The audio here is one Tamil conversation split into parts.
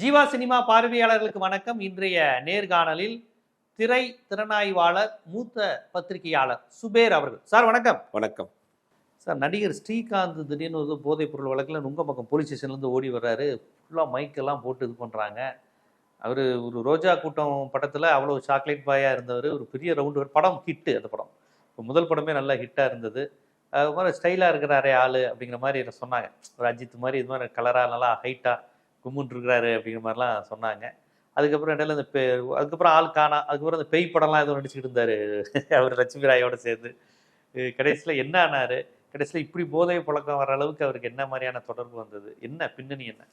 ஜீவா சினிமா பார்வையாளர்களுக்கு வணக்கம். இன்றைய நேர்காணலில் திரை திறனாய்வாளர் மூத்த பத்திரிகையாளர் சுபேர் அவர்கள். சார் வணக்கம். வணக்கம். சார் நடிகர் ஸ்ரீகாந்த் திடீர்னு ஒரு போதைப் பொருள் வழக்கில் நுங்கம்பாக்கம் போலீஸ் ஸ்டேஷன்லேருந்து ஓடி வர்றாரு. ஃபுல்லாக மைக்கெல்லாம் போட்டு இது பண்ணுறாங்க அவர் ஒரு ரோஜா கூட்டம் படத்தில் அவ்வளோ சாக்லேட் பாயாக இருந்தவர். ஒரு பெரிய ரவுண்டு படம் ஹிட்டு அந்த படம். இப்போ முதல் படமே நல்லா ஹிட்டாக இருந்தது. அது மாதிரி ஸ்டைலாக இருக்கிறாரே ஆள் அப்படிங்கிற மாதிரி சொன்னாங்க. ஒரு அஜித் மாதிரி இது மாதிரி கலராக நல்லா ஹைட்டாக கும்முன் இருக்கிறாரு அப்படிங்கிற மாதிரிலாம் சொன்னாங்க. அதுக்கப்புறம் இடையில இந்த பே அதுக்கப்புறம் ஆள் காணா அதுக்கப்புறம் அந்த பேய் படம்லாம் எதுவும் நடிச்சுக்கிட்டு இருந்தார் அவர் லட்சுமி ராயோட சேர்ந்து. கடைசியில் என்ன ஆனார்? கடைசியில் இப்படி போதை பழக்கம் வர அளவுக்கு அவருக்கு என்ன மாதிரியான தொடர்பு வந்தது? என்ன பின்னணி என்ன?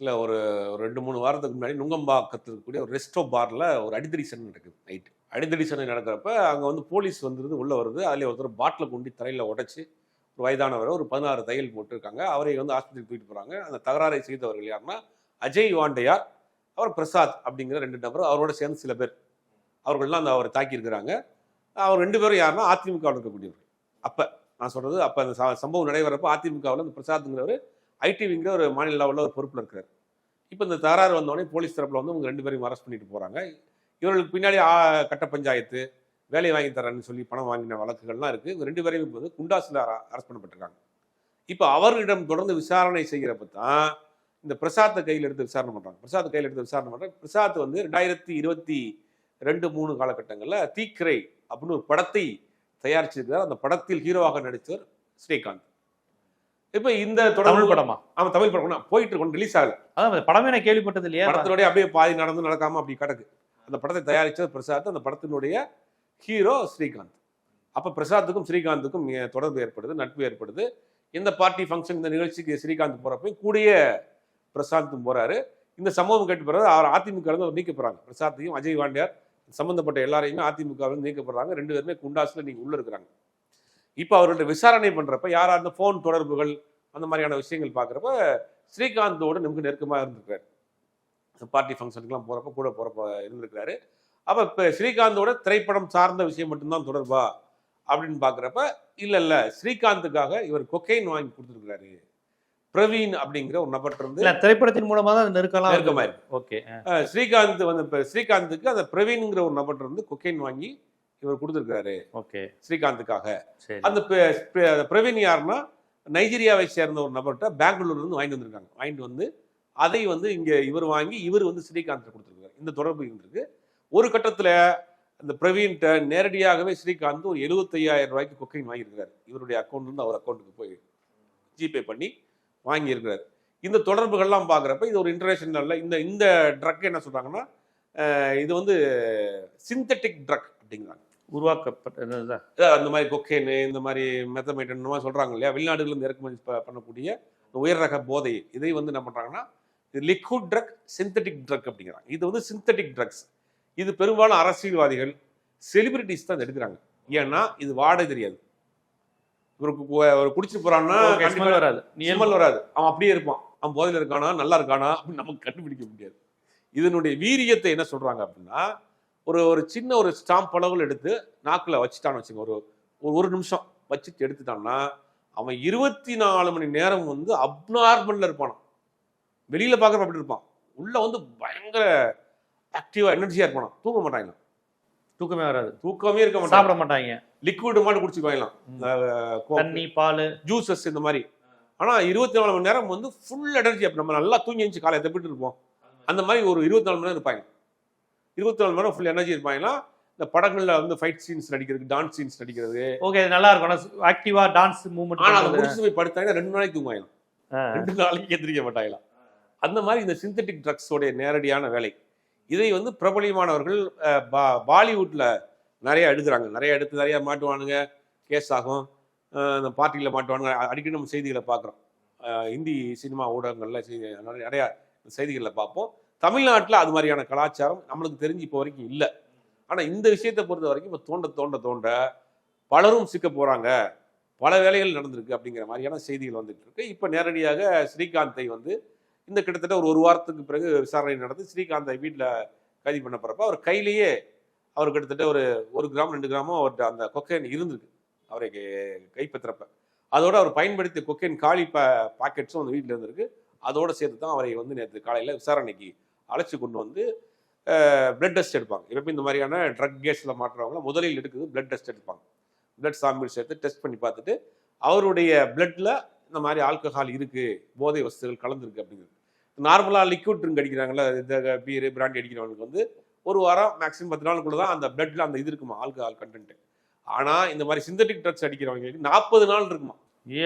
இல்லை ஒரு ரெண்டு மூணு வாரத்துக்கு முன்னாடி நுங்கம்பாக்கத்தில் இருக்கக்கூடிய ஒரு ரெஸ்டோ பாரில் ஒரு அடிதடி சண்டை நடக்குது நைட்டு. அடிதடி சண்டை நடக்கிறப்ப அங்கே வந்து போலீஸ் வந்துருந்து உள்ளே வருது. அதில் ஒருத்தர் பாட்டில் கொண்டு தரையில் உடைச்சி ஒரு வயதானவர் ஒரு பதினாறு தையல் போட்டிருக்காங்க. அவரை வந்து ஆஸ்பத்திரிக்கு தூக்கிட்டு போகிறாங்க அந்த தகராறை செய்தவர்கள் யாருன்னா அஜய் வாண்டையார் அவர் பிரசாத் அப்படிங்கிற ரெண்டு நபர் அவரோட சேர்ந்து சில பேர். அவர்கள்லாம் அந்த அவரை தாக்கியிருக்கிறாங்க. அவர் ரெண்டு பேரும் யாருன்னா அதிமுகவில் இருக்கக்கூடியவர்கள். அப்போ நான் சொல்கிறது அப்போ அந்த ச- சம்பவம் நடைபெறப்போ அதிமுகவில் அந்த பிரசாத்ங்கிறவர் ஐடிவிங்கிற ஒரு மாநில லெவலில் ஒரு பொறுப்பில் இருக்கிறார் இப்போ இந்த தகராறு வந்தோடனே போலீஸ் தரப்பில் வந்து இவங்க ரெண்டு பேரையும் அரெஸ்ட் பண்ணிட்டு போகிறாங்க இவர்களுக்கு பின்னாடி கட்ட பஞ்சாயத்து வேலை வாங்கி தரேன்னு சொல்லி பணம் வாங்கின வழக்குகள்லாம் இருக்குது இவங்க ரெண்டு பேரையும் இப்போ வந்து குண்டாசில் அரெஸ்ட் பண்ணப்பட்டிருக்காங்க இப்போ அவர்களிடம் தொடர்ந்து விசாரணை செய்கிறப்ப தான் இந்த பிரசாத்தை கையில் எடுத்து விசாரணை பண்ணுறாங்க பிரசாத் கையில் எடுத்து விசாரணை பண்ணுறாங்க பிரசாத் வந்து ரெண்டாயிரத்தி இருபத்தி ரெண்டு மூணு காலகட்டங்களில் தீக்கிரை அப்படின்னு ஒரு படத்தை தயாரிச்சிருக்கிறார். அந்த படத்தில் ஹீரோவாக நடித்தவர் ஸ்ரீகாந்த். இப்போ இந்த தமிழ் படமா? அவன் தமிழ் படம். போயிட்டு இருக்கணும் ரிலீஸ் ஆகல. அதான் படமே நான் கேள்விப்பட்டது இல்லையா? படத்தினுடைய அப்படியே பாதி நடந்து நடக்காம அப்படி கிடக்கு. அந்த படத்தை தயாரிச்சது பிரசாத். அந்த படத்தினுடைய ஹீரோ ஸ்ரீகாந்த். அப்போ பிரசாத்துக்கும் ஸ்ரீகாந்துக்கும் தொடர்பு ஏற்படுது நட்பு ஏற்படுது. இந்த பார்ட்டி ஃபங்க்ஷன் இந்த நிகழ்ச்சிக்கு ஸ்ரீகாந்த் போகிறப்பையும் கூடிய பிரசாந்தும் போகிறாரு இந்த சம்பவம் கேட்டு பிறகு அவர் அதிமுக அவர் நீக்கப்படுறாங்க பிரசாத்தையும் அஜய் வாண்டியார் சம்மந்தப்பட்ட எல்லாரையுமே அதிமுக நீக்கப்படுறாங்க ரெண்டு பேருமே குண்டாஸ்ல நீங்கள் உள்ள இருக்கிறாங்க. இப்போ அவர்கள்ட்ட விசாரணை பண்ணுறப்ப யாராக அந்த ஃபோன் தொடர்புகள் அந்த மாதிரியான விஷயங்கள் பார்க்குறப்ப ஸ்ரீகாந்தோட நமக்கு நெருக்கமாக இருந்திருக்காரு பார்ட்டி ஃபங்க்ஷனுக்குலாம் போகிறப்ப கூட போகிறப்ப இருந்திருக்கிறாரு. அப்போ இப்போ ஸ்ரீகாந்தோட திரைப்படம் சார்ந்த விஷயம் மட்டும்தான் தொடர்பா? அப்படின்னு பார்க்குறப்ப இல்லை இல்லை ஸ்ரீகாந்துக்காக இவர் கொக்கைன் வாங்கி கொடுத்துருக்காரு பிரவீன் அப்படிங்கிற ஒரு நபர்கிட்ட இருந்து திரைப்படத்தின் மூலமா தான் நெருக்கலாம் நெருக்கமா இருக்கு. ஓகே ஸ்ரீகாந்த் வந்து இப்போ ஸ்ரீகாந்துக்கு அந்த பிரவீன்ங்கிற ஒரு நபர்கிட்ட இருந்து கொக்கைன் வாங்கி இவர் கொடுத்துருக்காரு ஓகே. ஸ்ரீகாந்துக்காக. அந்த பிரவீன் யாருன்னா நைஜீரியாவை சேர்ந்த ஒரு நபர்கிட்ட பெங்களூர்ல இருந்து வாங்கிட்டு வந்திருக்காங்க. வாங்கிட்டு வந்து அதை வந்து இங்க இவர் வாங்கி இவர் வந்து ஸ்ரீகாந்த் கொடுத்துருக்காரு இந்த தொடர்பு இருந்திருக்கு. ஒரு கட்டத்துல அந்த பிரவீன்கிட்ட நேரடியாகவே ஸ்ரீகாந்த் ஒரு 75000 ரூபாய்க்கு கொக்கைன் வாங்கியிருக்கிறார். இவருடைய அக்கௌண்ட் இருந்து அவர் அக்கௌண்ட்டுக்கு போய் ஜிபே பண்ணி வாங்கியிருக்கிறார். இந்த தொடர்புகள்லாம் பார்க்குறப்ப இது ஒரு இன்டர்நேஷனல்ல இந்த இந்த ட்ரக் என்ன சொல்றாங்கன்னா அஹ், இது வந்து சிந்தட்டிக் ட்ரக் அப்படிங்கிறாங்க. உருவாக்கப்பட்ட அந்த மாதிரி கொக்கேனு இந்த மாதிரி மெத்தமேட்டன் மாதிரி சொல்கிறாங்க இல்லையா? வெளிநாடுகளில் இருந்து இறக்குமதி பண்ணக்கூடிய உயர் ரக போதை இதை வந்து என்ன பண்ணுறாங்கன்னா இது லிக்விட் ட்ரக் சிந்தட்டிக் ட்ரக் அப்படிங்கிறாங்க. இது வந்து சிந்தட்டிக் ட்ரக்ஸ் இது பெரும்பாலும் அரசியல்வாதிகள் செலிபிரிட்டிஸ் தான் எடுக்கிறாங்க. ஏன்னா இது வாடகை தெரியாது. ஒரு குடிச்சிட்டு போறான்னா வராது. நீ ஸ்மெல் வராது. அவன் அப்படியே இருப்பான். அவன் போதையில் இருக்கானா நல்லா இருக்கானா அப்படின்னு நமக்கு கண்டுபிடிக்க முடியாது. இதனுடைய வீரியத்தை என்ன சொல்றாங்க அப்படின்னா ஒரு ஒரு சின்ன ஒரு ஸ்டாம்ப் அளவில் எடுத்து நாக்கில் வச்சுட்டான்னு வச்சுங்க ஒரு ஒரு நிமிஷம் வச்சுட்டு எடுத்துட்டான்னா அவன் இருபத்தி நாலு மணி நேரம் வந்து அப்நார்மல்ல இருப்பான் வெளியில பார்க்குறப்ப அப்படி இருப்பான். உள்ள வந்து பயங்கர ஆக்டிவா எனர்ஜியா இருப்பான் தூங்க மாட்டாங்க தூக்கமே வராது. தூக்கமே இருக்க மாட்டான் சாப்பிட மாட்டாங்க. லிக்விட் மாதிரி குடிச்சுக்குவாங்களாம். தண்ணி பால். ஜூசஸ் இந்த மாதிரி. ஆனா இருபத்தி நாலு மணி நேரம் வந்து ஃபுல் எனர்ஜி அப்ப நம்ம நல்லா தூங்கி எழுந்து காலையில் எப்படி இருப்போம். அந்த மாதிரி ஒரு இருபத்தி நாலு மணி நேரம் இருப்பாங்க. இருபத்தி நாலு மணி நேரம் ஃபுல் எனர்ஜி இருப்பாங்கன்னா இந்த படங்கள்ல வந்து ஃபைட் சீன்ஸ் நடிக்கிறது டான்ஸ் சீன்ஸ் நடிக்கிறது. ஓகே நல்லா இருக்கும். ஆக்டிவா டான்ஸ் ஆனா அதை மூவ்மெண்ட் முடிச்சு போய் படுத்தாங்கன்னா ரெண்டு நாளைக்கு தூங்குவாங்களாம். ரெண்டு நாளைக்கு எந்திரிக்க மாட்டாங்களாம். அந்த மாதிரி இந்த சிந்தட்டிக் ட்ரக்ஸோடைய நேரடியான வேலை. இதை வந்து பிரபலியமானவர்கள் பா- பாலிவுட்ல நிறைய எடுக்கிறாங்க. நிறைய எடுத்து நிறைய மாட்டுவானுங்க கேஸ் ஆகும். இந்த பார்ட்டியில் மாட்டுவானுங்க. அடிக்கடி நம்ம செய்திகளை பார்க்குறோம். இந்தி சினிமா ஊடகங்களில் செய்தி நிறையா நிறைய செய்திகளில் பார்ப்போம். தமிழ்நாட்டில் அது மாதிரியான கலாச்சாரம் நம்மளுக்கு தெரிஞ்சு இப்போ வரைக்கும் இல்லை. ஆனால் இந்த விஷயத்தை பொறுத்த வரைக்கும் இப்போ தோண்ட தோண்ட தோண்ட பலரும் சிக்க போகிறாங்க பல வேலைகள் நடந்திருக்கு அப்படிங்கிற மாதிரியான செய்திகள் வந்துட்டு இருக்கு. இப்போ நேரடியாக ஸ்ரீகாந்தை வந்து இந்த கிட்டத்தட்ட ஒரு ஒரு வாரத்துக்கு பிறகு விசாரணை நடந்து ஸ்ரீகாந்தை வீட்டில் கைது பண்ண போகிறப்ப அவர் கையிலேயே அவர் கிட்டத்தட்ட ஒரு ஒரு கிராம் ரெண்டு கிராமும் அவர்கிட்ட அந்த கொக்கைன் இருந்திருக்கு. அவரை கை- கைப்பற்றுறப்ப அதோடு அவர் பயன்படுத்திய கொக்கைன் காலி பா பாக்கெட்ஸும் அந்த வீட்டில் இருந்திருக்கு. அதோடு சேர்த்து தான் அவரை வந்து நேற்று காலையில் விசாரணைக்கு அழைச்சி கொண்டு வந்து பிளட் டெஸ்ட் எடுப்பாங்க. எப்பவுமே இந்த மாதிரியான ட்ரக் கேஸில் மாற்றுறவங்கள முதலில் எடுக்குது பிளட் டெஸ்ட் எடுப்பாங்க. பிளட் சாம்பிள் சேர்த்து டெஸ்ட் பண்ணி பார்த்துட்டு அவருடைய பிளட்டில் இந்த மாதிரி ஆல்கஹால் இருக்குது போதை வஸ்துகள் கலந்துருக்கு அப்படிங்கிறது. நார்மலாக லிக்விட் ட்ரிங்க் அடிக்கிறாங்கல்ல இந்த பீர் பிராண்டி அடிக்கிறவங்களுக்கு வந்து ஒரு வாரம் மேக்ஸிமம் பத்து நாளுக்குள்ள தான் அந்த பிளட்ல அந்த இது இருக்குமா ஆல்கஹால் கண்டென்ட் ஆனா இந்த மாதிரி சிந்தட்டிக் ட்ரக்ஸ் அடிக்கிறவங்களுக்கு நாற்பது நாள் இருக்குமா?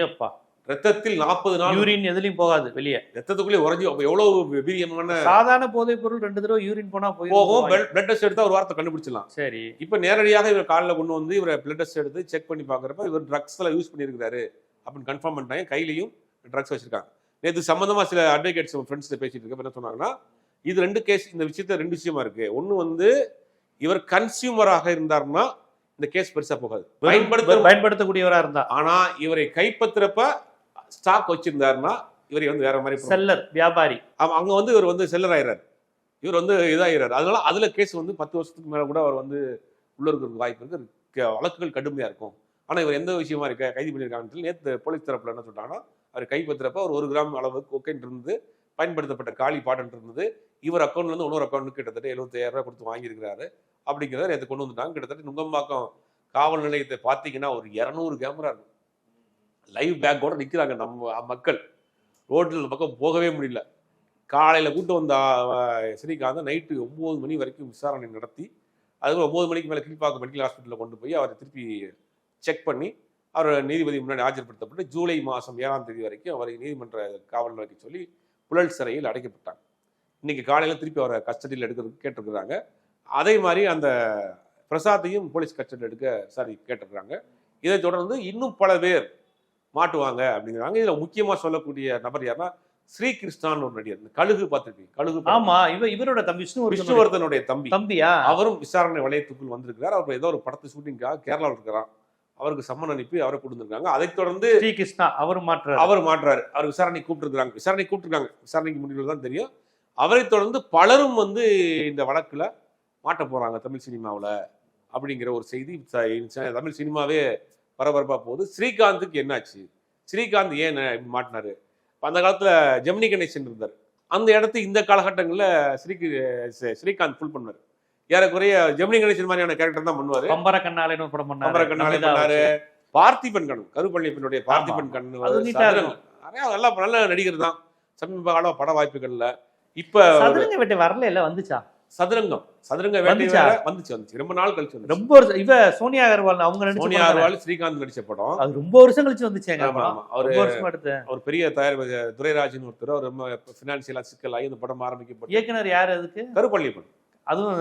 ஏப்பா. ரத்தத்தில் நாற்பது நாள் யூரின் எதுலயும் போகாது வெளியே. ரத்தத்துக்குள்ளே உறைஞ்சி அப்போ எவ்வளவு வீரியமான சாதாரண போதைப் பொருள் ரெண்டு தடவை யூரின் போனா போகும் போகும் பிளட் டெஸ்ட் எடுத்தா ஒரு வாரத்தை கண்டுபிடிச்சிடலாம். சரி. இப்போ நேரடியாக இவர் காலில் கொண்டு வந்து இவரை பிளட் டெஸ்ட் எடுத்து செக் பண்ணி பார்க்குறப்ப இவர் ட்ரக்ஸ் எல்லாம் யூஸ் பண்ணியிருக்காரு அப்படின்னு கன்ஃபார்ம் பண்ணிட்டாங்க. கையிலையும் ட்ரக்ஸ் வச்சிருக்காங்க. நேற்று சம்பந்தமா சில அட்வொகேட்ஸ் ஃப்ரெண்ட்ஸ் பேசிட்டு இருக்க என்ன சொன்னாங்கன்னா இது ரெண்டு கேஸ் இந்த விஷயத்த ரெண்டு விஷயமா இருக்கு. ஒன்று வந்து இவர் கன்சியூமராக இருந்தாருன்னா இந்த கேஸ் பெருசா போகாது. பயன்படுத்த பயன்படுத்தக்கூடியவரா இருந்தா. ஆனா இவரை கைப்பற்றுறப்ப ஸ்டாக் வச்சிருந்தாருன்னா இவரை வந்து வேற மாதிரி செல்லர் வியாபாரி. அங்க வந்து இவர் வந்து செல்லர் ஆயிடுறாரு இவர் வந்து இதாகிறாரு அதனால அதுல கேஸ் வந்து பத்து வருஷத்துக்கு மேல கூட அவர் வந்து உள்ள இருக்கிறதுக்கு வாய்ப்பு இருக்கு. வழக்குகள் கடுமையா இருக்கும். ஆனா இவர் எந்த விஷயமா இருக்க கைது பண்ணியிருக்காங்கன்னு நேற்று போலீஸ் தரப்புல என்ன சொல்றாங்கன்னா அவர் கைப்பற்றுறப்ப ஒரு ஒரு கிராம் அளவு கொக்கைன் இருந்தது பயன்படுத்தப்பட்ட காலி பாட்டன் இருந்தது. இவர் அக்கௌண்ட்ல இருந்து இன்னொரு அக்கௌண்ட் கிட்டத்தட்ட 75000 ரூபாய் கொடுத்து வாங்கியிருக்கிறாரு. அப்படிங்கிறத நேற்று கொண்டு வந்துட்டாங்க. கிட்டத்தட்ட நுங்கம்பாக்கம் காவல் நிலையத்தை பார்த்தீங்கன்னா ஒரு இரநூறு கேமரா இருக்கும் லைவ் பேக்கோடு நிற்கிறாங்க நம்ம மக்கள். ரோட்டில் இந்த பக்கம் போகவே முடியல. காலையில் கூட்டு வந்த அஹ், ஸ்ரீகாந்த் நைட்டு ஒம்பது மணி வரைக்கும் விசாரணை நடத்தி அதுக்கு ஒம்பது மணிக்கு மேலே கீழ்ப்பாக்கம் மெடிக்கல் ஹாஸ்பிட்டலில் கொண்டு போய் அவரை திருப்பி செக் பண்ணி அவர் நீதிபதி முன்னாடி ஆஜர்படுத்தப்பட்டு ஜூலை மாதம் ஏழாம் தேதி வரைக்கும் அவரை நீதிமன்ற காவல் நிலையத்தை சொல்லி புழல் சிறையில் அடைக்கப்பட்டாங்க. இன்னைக்கு காலையில் திருப்பி அவரை கஸ்டடியில் எடுக்கிறதுக்கு கேட்டிருக்கிறாங்க. அதே மாதிரி அந்த பிரசாத்தையும் போலீஸ் கஸ்டடியில் எடுக்க சாரி கேட்டிருக்கிறாங்க. இதை தொடர்ந்து இன்னும் பல பேர் மாட்டுவாங்க அப்படிங்கிறாங்க. இதில் முக்கியமாக சொல்லக்கூடிய நபர் யாருன்னா ஸ்ரீ கிருஷ்ணான்னு ஒரு நடிகர். கழுகு பார்த்துருப்பீங்க? கழுகு. ஆமா இவ இவரோட தம்பி விஷ்ணு விஷ்ணுவர்தனுடைய தம்பி. தம்பியா? அவரும் விசாரணை வளையத்துக்குள் வந்திருக்கிறார். அவர் ஏதோ ஒரு படத்து ஷூட்டிங்காக கேரளாவில் இருக்கிறார் அவருக்கு சம்மன் அனுப்பி அவரை கொடுத்துருக்காங்க அதைத் தொடர்ந்து ஸ்ரீ கிருஷ்ணா அவரும் மாற்றாரு. அவர் மாற்றாரு. அவர் விசாரணை கூப்பிட்டுருக்காங்க விசாரணை கூப்பிட்டுருக்காங்க. விசாரணைக்கு முடிவில் தான் தெரியும். அவரை தொடர்ந்து பலரும் வந்து இந்த வழக்குல மாட்ட போறாங்க தமிழ் சினிமாவுல அப்படிங்கிற ஒரு செய்தி தமிழ் சினிமாவே பரபரப்பா போகுது. ஸ்ரீகாந்துக்கு என்னாச்சு? ஸ்ரீகாந்த் ஏன் மாட்டினாரு? இப்ப அந்த காலத்துல ஜெமினி கணேசன் இருந்தார். அந்த இடத்த இந்த காலகட்டங்களில் ஸ்ரீ ஸ்ரீகாந்த் ஃபுல் பண்ணார் ஏறக்குறைய ஜெமினி கணேசன் மாதிரியான கேரக்டர் தான் பண்ணுவாரு. பம்பர கண்ணாலேன்னு ஒரு படம் பண்ணாரு. பம்பர கண்ணாலே பண்ணாரு. பார்த்திபன் கண்ணன் கருப்பள்ளியப்பனுடைய பார்த்திபன் சதுரன். நிறைய நல்ல நல்ல நடிகர் தான். சமீப கால பட வாய்ப்புகள்ல. இப்ப சதுரங்க வேட்டை வரல இல்ல வந்துச்சா? சதுரங்கம். சதுரங்க வேட்டை வந்துச்சா? வந்துச்சு வந்துச்சு. ரொம்ப நாள் கழிச்சு வந்துச்சு. ரொம்ப வருஷம். இவ சோனியா அகர்வால் அவங்க சோனியா? அகர்வால் ஸ்ரீகாந்த் நடிச்ச படம். அது ரொம்ப வருஷம் கழிச்சு ஆமா அவரு அவர் பெரிய தயார் துரைராஜன் ஒருத்தர் அவர் ரொம்ப பினான்சியலா சிக்கலாகி இந்த படம் ஆரம்பிக்கப்பட்டு இயக்குனர் யாரு அதுக்கு? கருப்பள்ளியப்பன் அதுவும்.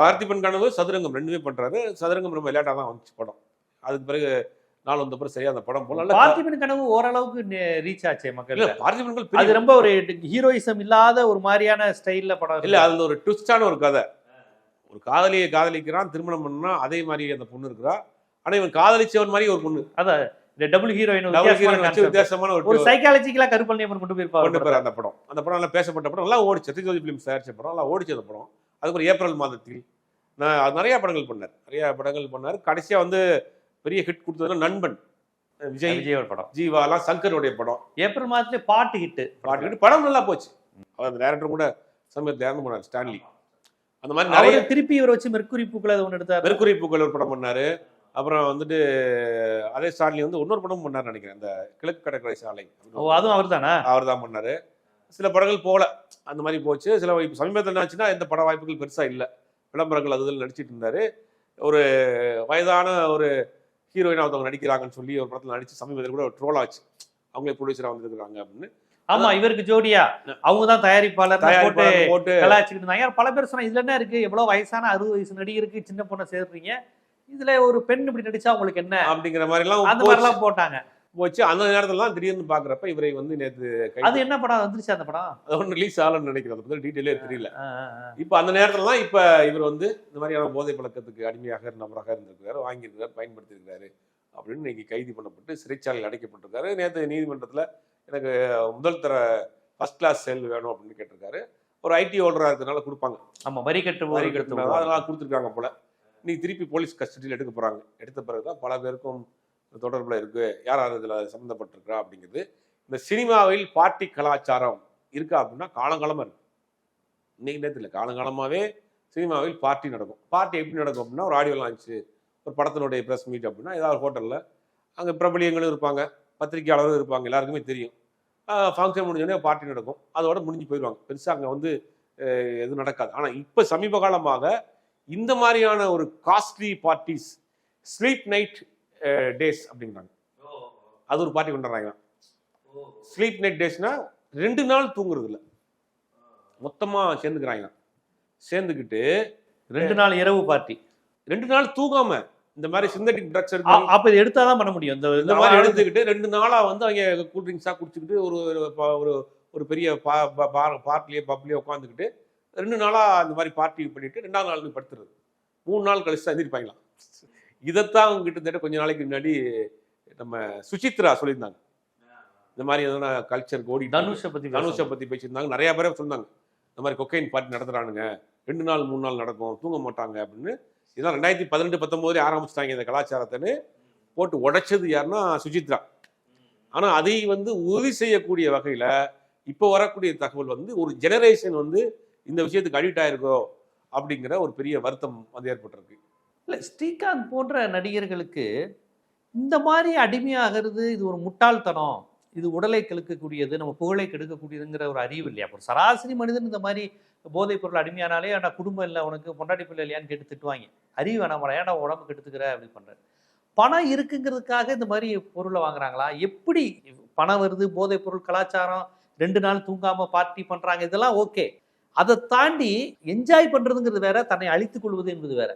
பார்த்திபன் கனவு சதுரங்கம் ரெண்டுமே பண்றாரு. சதுரங்கம் ரொம்ப லேட்டா தான் வந்துச்சு படம். அதுக்கு பிறகு நாள் வந்த பிறகு சரியா அந்த படம் போல பார்த்திபன் கனவு ஓரளவுக்கு ரீச் ஆச்சே மக்கள் பார்த்திபன்கள் அது ரொம்ப ஒரு ஹீரோயிசம் இல்லாத ஒரு மாதிரியான ஸ்டைல்ல படம் இல்ல அதுல ஒரு ட்விஸ்டான ஒரு கதை. ஒரு காதலியை காதலிக்கிறான் திருமணம் பண்ணா அதே மாதிரி அந்த பொண்ணு இருக்கிறா. ஆனா இவன் காதலிச்சவன் மாதிரி ஒரு பொண்ணு. அதான் இந்த டபுள் ஹீரோயின் வித்தியாசமான ஒரு ஒரு சைக்காலஜிக்கலா கருப்பண்ணி கொண்டு போயிருப்பாரு கொண்டு போற அந்த படம். அந்த படம். நல்லா பேசப்பட்ட படம் நல்லா ஓடிச்சு. சத்யஜோதி பிலிம்ஸ் தயாரிச்ச படம். நல்லா ஓடிச்சு அந்த படம். அதுக்கப்புறம் ஏப்ரல் மாதத்தில் நான் நிறைய படங்கள் பண்ணார். நிறைய படங்கள் பண்ணார். கடைசியா வந்து பெரிய ஹிட் கொடுத்ததுல நண்பன் விஜய் விஜயோட படம். ஜீவாலாம் சங்கருடைய படம். ஏப்ரல் மாதத்துல பாட்டு ஹிட் பாட்டுக்கிட்டு படம் நல்லா போச்சு. அவர் அந்த டேரக்டர் கூட சமயத்தில் இறந்து போனார் ஸ்டான்லி. அந்த மாதிரி நிறைய திருப்பி இவரை வச்சு மெர்க்குரி பூக்கள் அது ஒண்ணு எடுத்தாரு. மெர்க்குரி பூக்கள் ஒரு படம் பண்ணாரு. அப்புறம் வந்துட்டு அதே ஸ்டான்லி வந்து இன்னொரு படம் பண்ணார் நினைக்கிறேன். அந்த கிழக்கு கடற்கரை சாலை. ஓ அதுவும் அவர் தானா அவர் தான் பண்ணாரு. சில படங்கள் போல அந்த மாதிரி போச்சு. சில இப்போ சமீபத்தில் என்னாச்சுன்னா இந்த பட வாய்ப்புகள் பெருசா இல்லை. விளம்பரங்கள் அது இதில் நடிச்சிட்டு இருந்தாரு. ஒரு வயதான ஒரு ஹீரோயினா ஒருத்தவங்க நடிக்கிறாங்கன்னு சொல்லி ஒரு படத்தில் நடிச்சு சமீபத்தில் கூட ட்ரோல் ஆச்சு. அவங்களே ப்ரொடியூசராக வந்திருக்காங்க அப்படின்னு. ஆமா இவருக்கு ஜோடியா. அவங்க தான் தயாரிப்பாளர் போட்டு போட்டு கலாச்சிக்கிட்டு இருந்தாங்க. பல பேர் சொன்னா இதுல என்ன இருக்கு? எவ்வளவு வயசான அறுபது வயசு நடிகருக்கு சின்ன பொண்ணை சேர்றீங்க? இதுல ஒரு பெண் இப்படி நடிச்சா உங்களுக்கு என்ன? அப்படிங்கிற மாதிரிலாம் அந்த போச்சு. மாதிரிலாம் போட்டாங்க. போச்சு. அந்த நேரத்துலலாம் திடீர்னு பாக்குறப்ப இவரை வந்து நேத்து அது என்ன படம்? வந்துருச்சு அந்த படம்? அது ஒன்றும் ரிலீஸ் ஆகலன்னு நினைக்கிறேன். அதை பத்தி டீட்டெயிலே தெரியல. இப்போ அந்த நேரத்துல தான் இப்போ இவர் வந்து இந்த மாதிரியான போதை பழக்கத்துக்கு அடிமையாக நபராக இருந்திருக்கிறாரு வாங்கியிருக்கிறார் பயன்படுத்தியிருக்கிறாரு அப்படின்னு இன்னைக்கு கைது பண்ணப்பட்டு சிறைச்சாலையில் அடைக்கப்பட்டிருக்காரு. நேற்று நீதிமன்றத்தில் எனக்கு முதல் தர ஃபர்ஸ்ட் கிளாஸ் செல் வேணும் அப்படின்னு கேட்டிருக்காரு. ஒரு ஐடி ஹோல்டராக இருக்கிறதுனால கொடுப்பாங்க. ஆமா வரி கட்டு வரி கட்டு அதெல்லாம் கொடுத்துருக்காங்க போல. இன்னைக்கு திருப்பி போலீஸ் கஸ்டடியில் எடுக்க போறாங்க. எடுத்த பிறகு தான் பல பேருக்கும் தொடர்பில் இருக்குது யார் யார் இதில் சம்மந்தப்பட்டிருக்கிறா அப்படிங்கிறது. இந்த சினிமாவில் பார்ட்டி கலாச்சாரம் இருக்கா அப்படின்னா காலங்காலமாக இருக்கு. இன்னைக்கு நேரத்தில் காலங்காலமாகவே சினிமாவில் பார்ட்டி நடக்கும். பார்ட்டி எப்படி நடக்கும் அப்படின்னா ஒரு ஆடியோ லான்ச்சு ஒரு படத்தினுடைய ப்ரெஸ் மீட் அப்படின்னா ஏதாவது ஹோட்டலில் அங்கே பிரபலியங்களும் இருப்பாங்க பத்திரிகையாளரும் இருப்பாங்க எல்லாருக்குமே தெரியும். ஃபங்க்ஷன் முடிஞ்சோடனே பார்ட்டி நடக்கும். அதோட முடிஞ்சு போயிடுவாங்க. பெருசாக அங்கே வந்து எதுவும் நடக்காது. ஆனால் இப்போ சமீப காலமாக இந்த மாதிரியான ஒரு costly parties sleep night days அப்படிங்கிறாங்க அது ஒரு பார்ட்டி கொண்டாடுறாங்க. ஸ்லீப் நைட் டேஸ்னா ரெண்டு நாள் தூங்குறது இல்ல மொத்தமா சேர்ந்துக்கிறாங்க. சேர்ந்துக்கிட்டு ரெண்டு நாள் இரவு பார்ட்டி. ரெண்டு நாள் தூங்காம இந்த மாதிரி சிந்தட்டிக் ட்ரக்ஸ் எடுத்து அப்ப இது எடுத்தாதான் பண்ண முடியும். இந்த இந்த மாதிரி எடுத்துக்கிட்டு ரெண்டு நாளா வந்து அவங்க கூல் ட்ரிங்க்ஸா குடிச்சுக்கிட்டு ஒரு ஒரு ஒரு பெரிய பார்ட்லயே பப்லயே உட்காந்துக்கிட்டு ரெண்டு நாளா இந்த மாதிரி பார்ட்டி பண்ணிட்டு ரெண்டாவது நாள் படுத்துறது. மூணு நாள் கழிச்சு தான் எந்திரிப்பாங்களாம் இதைத்தான் அவங்க கிட்டத்தட்ட கொஞ்ச நாளைக்கு முன்னாடி நம்ம சுசித்ரா சொல்லியிருந்தாங்க. இந்த மாதிரி எதனா கல்ச்சருக்கு ஓடி தனுஷை பத்தி தனுஷை பத்தி பேசியிருந்தாங்க. நிறைய பேரை சொன்னாங்க. இந்த மாதிரி கொக்கைன் பார்ட்டி நடத்துறானுங்க. ரெண்டு நாள் மூணு நாள் நடக்கும். தூங்க மாட்டாங்க அப்படின்னு. இதெல்லாம் ரெண்டாயிரத்தி பதினெட்டு பத்தொன்பதுலேயே ஆரம்பிச்சிட்டாங்க இந்த கலாச்சாரத்தைன்னு போட்டு உடைச்சது யாருன்னா சுஜித்ரா ஆனா அதை வந்து உறுதி செய்யக்கூடிய வகையில இப்போ வரக்கூடிய தகவல் வந்து ஒரு ஜெனரேஷன் வந்து இந்த விஷயத்துக்கு அடிக்ட் ஆயிருக்கோ அப்படிங்கிற ஒரு பெரிய வருத்தம் வந்து ஏற்பட்டிருக்கு. இல்லை ஸ்ரீகாந்த் போன்ற நடிகர்களுக்கு இந்த மாதிரி அடிமையாகிறது இது ஒரு முட்டாள்தனம். இது உடலை கெடுக்கக்கூடியது நம்ம புகழை கெடுக்கக்கூடியதுங்கிற ஒரு அறிவு இல்லையா? ஒரு சராசரி மனிதன் இந்த மாதிரி போதைப் பொருள் அடிமையானாலே ஆனால் குடும்பம் இல்லை உனக்கு பொண்டாட்டி பிள்ளை இல்லையான்னு கேட்டு திட்டுவாங்க. அறிவு வேணாமடா ஏன்டா உடம்பு கெடுத்துக்கிற? அப்படி பண்ணுற பணம் இருக்குங்கிறதுக்காக இந்த மாதிரி பொருளை வாங்குறாங்களா? எப்படி பணம் வருது போதைப் பொருள் கலாச்சாரம் ரெண்டு நாள் தூங்காம பார்ட்டி பண்றாங்க இதெல்லாம் ஓகே. அதை தாண்டி என்ஜாய் பண்றதுங்கிறது வேற தன்னை அழித்துக் கொள்வது என்பது வேற.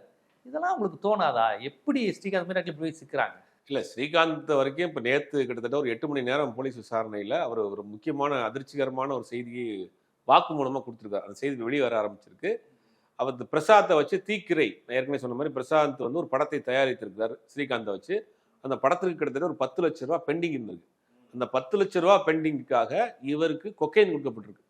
இதெல்லாம் உங்களுக்கு தோணாதா? எப்படி ஸ்ரீகாந்த் மீனாட்சி போய் சிக்கிறாங்க? இல்லை ஸ்ரீகாந்த் வரைக்கும் இப்போ நேற்று கிட்டத்தட்ட ஒரு எட்டு மணி நேரம் போலீஸ் விசாரணையில் அவர் ஒரு முக்கியமான அதிர்ச்சிகரமான ஒரு செய்தியை வாக்குமூலமா கொடுத்துருக்காரு. அந்த செய்தி வெளியே வர ஆரம்பிச்சிருக்கு. அவர் பிரசாத்தை வச்சு தீக்கிரை நான் ஏற்கனவே சொன்ன மாதிரி பிரசாந்த் வந்து ஒரு படத்தை தயாரித்திருக்கிறார் ஸ்ரீகாந்தை வச்சு. அந்த படத்துக்கு கிட்டத்தட்ட ஒரு பத்து லட்ச ரூபா பெண்டிங் இருந்திருக்கு. அந்த பத்து லட்ச ரூபா பெண்டிங்காக இவருக்கு கொக்கைன் கொடுக்கப்பட்டிருக்கு.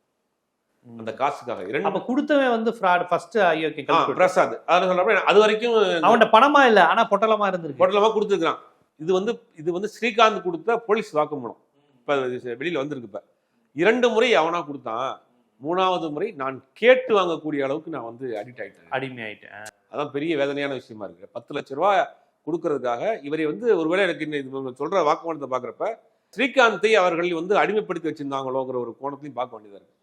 அந்த காசுக்காக. இரண்டு அப்ப கொடுத்தவன் வந்து ஃப்ராட் ஃபர்ஸ்ட் ஐயோ ஆ, பிரசாத். அதான் சொல்றப்ப அது வரைக்கும் அவன்கிட்ட பணமா இல்ல ஆனா பொட்டலமா இருந்திருக்கு. பொட்டலமா கொடுத்துருக்கான் இது வந்து இது வந்து ஸ்ரீகாந்த் கொடுத்த போலீஸ் வாக்குமூலம். இப்ப வெளியில வந்திருக்கு இப்ப. இரண்டு முறை அவனா கொடுத்தான். மூணாவது முறை நான் கேட்டு வாங்கக்கூடிய அளவுக்கு நான் வந்து அடிக்ட் ஆயிட்டேன். அடிமை ஆயிட்டேன் அதான் பெரிய வேதனையான விஷயமா இருக்கு. பத்து லட்ச ரூபாய் கொடுக்கறதுக்காக இவரை வந்து ஒருவேளை எனக்கு இந்த சொல்ற வாக்குமூலத்தை பாக்குறப்ப ஸ்ரீகாந்தை அவர்கள் வந்து அடிமைப்படுத்தி வச்சிருந்தாங்களோங்கிற ஒரு கோணத்தையும் பார்க்க வேண்டியதா இருக்கு.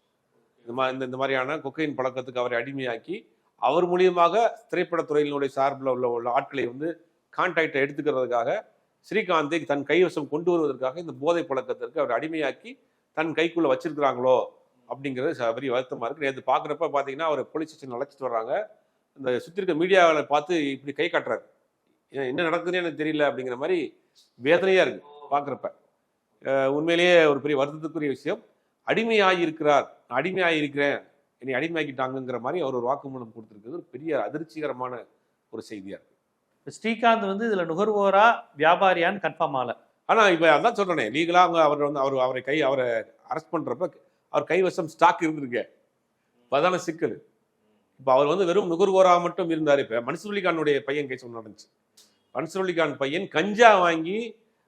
இந்த மாதிரி இந்த இந்த மாதிரியான கொக்கையின் பழக்கத்துக்கு அவரை அடிமையாக்கி அவர் மூலியமாக திரைப்படத்துறையினுடைய சார்பில் உள்ள உள்ள ஆட்களை வந்து கான்டாக்டை எடுத்துக்கிறதுக்காக ஸ்ரீகாந்தை தன் கைவசம் கொண்டு வருவதற்காக இந்த போதை பழக்கத்திற்கு அவர் அடிமையாக்கி தன் கைக்குள்ள வச்சிருக்கிறாங்களோ அப்படிங்கிறது ச- பெரிய வருத்தமாக இருக்கு. நேற்று பார்க்குறப்ப பார்த்தீங்கன்னா அவர் போலீஸ் ஸ்டேஷன் அழைச்சிட்டு வர்றாங்க. இந்த சுற்றி இருக்க மீடியாவில் பார்த்து இப்படி கை காட்டுறாரு. ஏன் என்ன நடக்குதுன்னு எனக்கு தெரியல அப்படிங்கிற மாதிரி வேதனையாக இருக்கு பார்க்குறப்ப. உண்மையிலேயே ஒரு பெரிய வருத்தத்துக்குரிய விஷயம். அடிமையாகி இருக்கிறார் அடிமையாகி இருக்கிறேன் என்னை அடிமையாக்கிட்டாங்கங்கிற மாதிரி அவர் ஒரு வாக்குமூலம் கொடுத்துருக்கிறது ஒரு பெரிய அதிர்ச்சிகரமான ஒரு செய்தியா இருக்கு. ஸ்ரீகாந்த் வந்து இதுல நுகர்வோரா வியாபாரியான்னு கன்ஃபார்ம் ஆகல. ஆனா இப்ப அதான் சொல்றேனே லீகலா அவங்க அவர் வந்து அவர் அவரை கை அவரை அரெஸ்ட் பண்றப்ப அவர் கைவசம் ஸ்டாக் இருந்திருக்கு. இப்ப அதான சிக்கல். இப்ப அவர் வந்து வெறும் நுகர்வோரா மட்டும் இருந்தார். இப்ப மன்சூர்லிகானுடைய பையன் கேஸ் ஒன்று நடந்துச்சு. மன்சூர்லிகான் பையன் கஞ்சா வாங்கி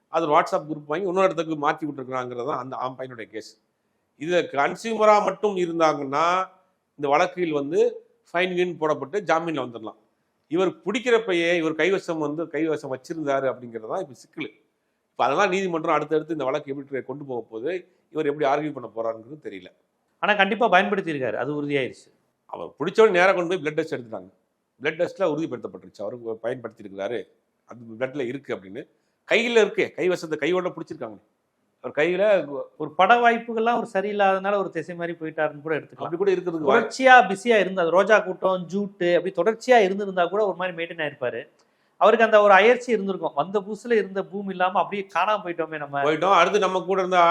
அது வாட்ஸ்அப் குரூப் வாங்கி இன்னொரு இடத்துக்கு மாத்தி விட்டுருக்காங்கிறது தான் அந்த ஆம் பையனுடைய கேஸ் இதுல கன்சியூமரா மட்டும் இருந்தாங்கன்னா இந்த வழக்கில் வந்து ஃபைன் கீன் போடப்பட்டு ஜாமீன்ல வந்துடலாம் இவர் பிடிக்கிறப்பயே இவர் கைவசம் வந்து கைவசம் வச்சிருந்தாரு அப்படிங்கிறது தான் இப்போ சிக்கல். இப்போ அதெல்லாம் நீதிமன்றம் அடுத்தடுத்து இந்த வழக்கு எப்படி கொண்டு போக போகுது இவர் எப்படி ஆர்கியூ பண்ண போறாருங்கிறது தெரியல. ஆனா கண்டிப்பா பயன்படுத்தி இருக்காரு அது உறுதியாயிருச்சு. அவர் பிடிச்சவன் நேராக கொண்டு போய் பிளட் டெஸ்ட் எடுத்துட்டாங்க. பிளட் டெஸ்ட்ல உறுதிப்படுத்தப்பட்டுருச்சு. அவருக்கு பயன்படுத்தியிருக்கிறாரு. அது பிளட்ல இருக்கு அப்படின்னு. கையில இருக்கு. கைவசத்தை கையோட பிடிச்சிருக்காங்க அவர் கையில ஒரு பட வாய்ப்புகள்லாம் ஒரு சரியில்லாதனால ஒரு திசை மாதிரி போயிட்டாருன்னு கூட எடுத்துக்கலாம். அப்படி கூட வாய்ப்பு தொடர்ச்சியா பிஸியா இருந்தா ரோஜா கூட்டம் ஜூட்டு அப்படி தொடர்ச்சியா இருந்திருந்தா கூட ஒரு மாதிரி மெயின்டைன் ஆயிருப்பாரு. அவருக்கு அந்த ஒரு அயற்சி இருந்திருக்கும். வந்த புதுசுல இருந்த பூமி இல்லாம அப்படியே காணாம போயிட்டோமே நம்ம. போயிட்டோம். அடுத்து நம்ம கூட இருந்த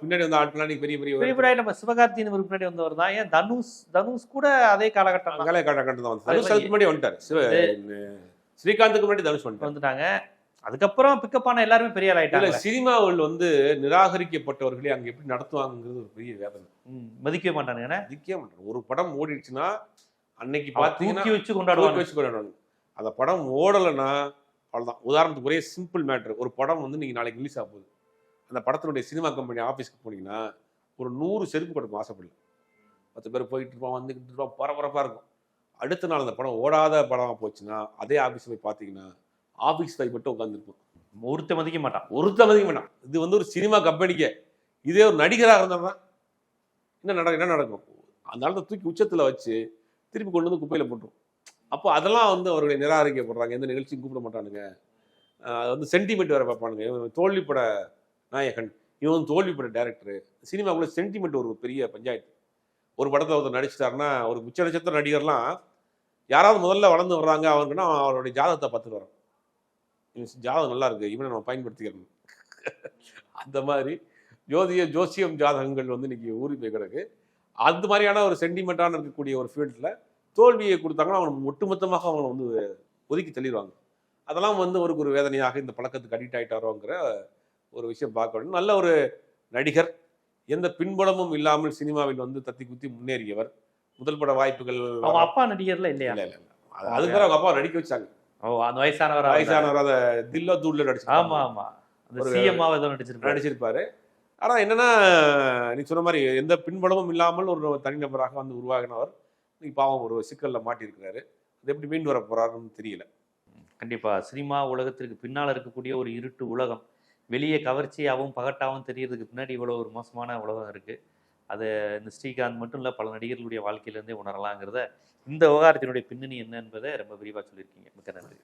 பின்னாடி வந்த இன்னைக்கு பெரிய பெரிய பெரிய பெரிய நம்ம சிவகார்த்தியின் முன்னாடி வந்தவர் தான். ஏன் தனுஷ் தனுஷ் கூட அதே காலகட்டம் தான். கலை காட்ட தான் முன்னாடி வந்துட்டாரு. ஸ்ரீகாந்துக்கு முன்னாடி தனுஷ் வந்துட்டாங்க. அதுக்கப்புறம் பிக்கப் ஆன எல்லாருமே பெரிய ஆள் இல்ல ஆயிட்டாங்க சினிமாவில் வந்து நிராகரிக்கப்பட்டவர்களை அங்க எப்படி நடத்துவாங்கங்கிறது ஒரு பெரிய வேதனை. மதிக்கவே மாட்டானுங்க அதுக்கே மாட்டாங்க. ஒரு படம் ஓடிடுச்சுன்னா அன்னைக்கு தூக்கி வச்சு கொண்டாடுவாங்க வச்சு கொண்டாடுவாங்க அந்த படம் ஓடலைன்னா அவ்வளவுதான். உதாரணத்துக்கு ஒரே சிம்பிள் மேட்ரு ஒரு படம் வந்து நீங்க நாளைக்கு ரிலீஸ் ஆக போகுது. அந்த படத்தினுடைய சினிமா கம்பெனி ஆஃபீஸ்க்கு போனீங்கன்னா ஒரு நூறு செருப்பு கொடுக்கும் ஆசைப்படல. பத்து பேர் போயிட்டு இருப்பான் வந்துக்கிட்டு இருப்பான் பரபரப்பாக இருக்கும். அடுத்த நாள் அந்த படம் ஓடாத படமாக போச்சுன்னா அதே ஆஃபீஸ் போய் பார்த்தீங்கன்னா ஆஃபீஸ் தாய் மட்டும் உட்காந்துருப்போம் ஒருத்த மதிக்க மாட்டான். ஒருத்த மதிக்க வேண்டாம் இது வந்து ஒரு சினிமா கம்பெனிக்கே இதே ஒரு நடிகராக இருந்தாருன்னா என்ன நடக்கும் என்ன நடக்கும்? அந்த ஆளத்தை தூக்கி உச்சத்தில் வச்சு திருப்பி கொண்டு வந்து குப்பையில் போட்டுரும். அப்போ அதெல்லாம் வந்து அவர்களை நிராகரிக்கப்படுறாங்க. எந்த நிகழ்ச்சியும் கூப்பிட மாட்டானுங்க. அது வந்து சென்டிமெண்ட் வேற பார்ப்பானுங்க. இவன் தோல்வி பட நாயகன் இவன் வந்து தோல்வி பட டேரக்டர் சினிமாக்குள்ள சென்டிமெண்ட் ஒரு பெரிய பஞ்சாயத்து. ஒரு படத்தில் ஒருத்தர் நடிச்சிட்டாருன்னா ஒரு உச்ச நட்சத்திர நடிகர்லாம் யாராவது முதல்ல வளர்ந்து வர்றாங்க அவருக்குன்னா அவருடைய ஜாதகத்தை பார்த்துட்டு வரோம் ஜாதகம் நல்லா இருக்கு இவனை நம்ம பயன்படுத்திக்கிறோம் அந்த மாதிரி ஜோதிய ஜோசியம் ஜாதகங்கள் வந்து இன்னைக்கு ஊறி போய் கிடக்கு. அது மாதிரியான ஒரு சென்டிமெண்ட்டான இருக்கக்கூடிய ஒரு ஃபீல்டில் தோல்வியை கொடுத்தாங்கன்னா அவனை ஒட்டுமொத்தமாக அவங்களை வந்து ஒதுக்கி தள்ளிடுவாங்க அதெல்லாம் வந்து ஒரு ஒரு வேதனையாக இந்த பழக்கத்துக்கு அடிக்ட் ஆயிட்டாரோங்கிற ஒரு விஷயம் பார்க்க வேண்டும். நல்ல ஒரு நடிகர் எந்த பின்புலமும் இல்லாமல் சினிமாவில் வந்து தத்தி குத்தி முன்னேறியவர். முதல் பட வாய்ப்புகள் அவங்க அப்பா நடிகர்ல இல்லையா? இல்ல, இல்ல, இல்ல. அது- அதுக்கு அவங்க அப்பா நடிக்க வச்சாங்க. ஓ அந்த வயசானவர் வயசானவர் அதை தில்லோ தூள்ல ஆமா நடிச்சிருப்பாங்க ஆமா. அந்த ஒரு- சிஎம் ஏதோ நடிச்சிருப்பாரு. நடிச்சிருப்பாரு. ஆனா என்னன்னா நீ சொன்ன மாதிரி எந்த பின்புலமும் இல்லாமல் ஒரு தனிநபராக வந்து உருவாகினவர். இன்னைக்கு பாவம் ஒரு சிக்கல்ல மாட்டியிருக்கிறாரு. அது எப்படி மீண்டு வர போறாருன்னு தெரியல. கண்டிப்பா சினிமா உலகத்திற்கு பின்னால் இருக்கக்கூடிய ஒரு இருட்டு உலகம். வெளியே கவர்ச்சியாகவும் பகட்டாகவும் தெரியறதுக்கு பின்னாடி இவ்வளோ ஒரு மோசமான உலகம் இருக்கு. அது இந்த ஸ்ரீகாந்த் மட்டும் இல்லை பல நடிகர்களுடைய வாழ்க்கையிலேருந்தே உணரலாங்கிறத இந்த விவகாரத்தினுடைய பின்னணி என்ன என்பதை ரொம்ப விரிவாக சொல்லியிருக்கீங்க. மிக்க நன்றி.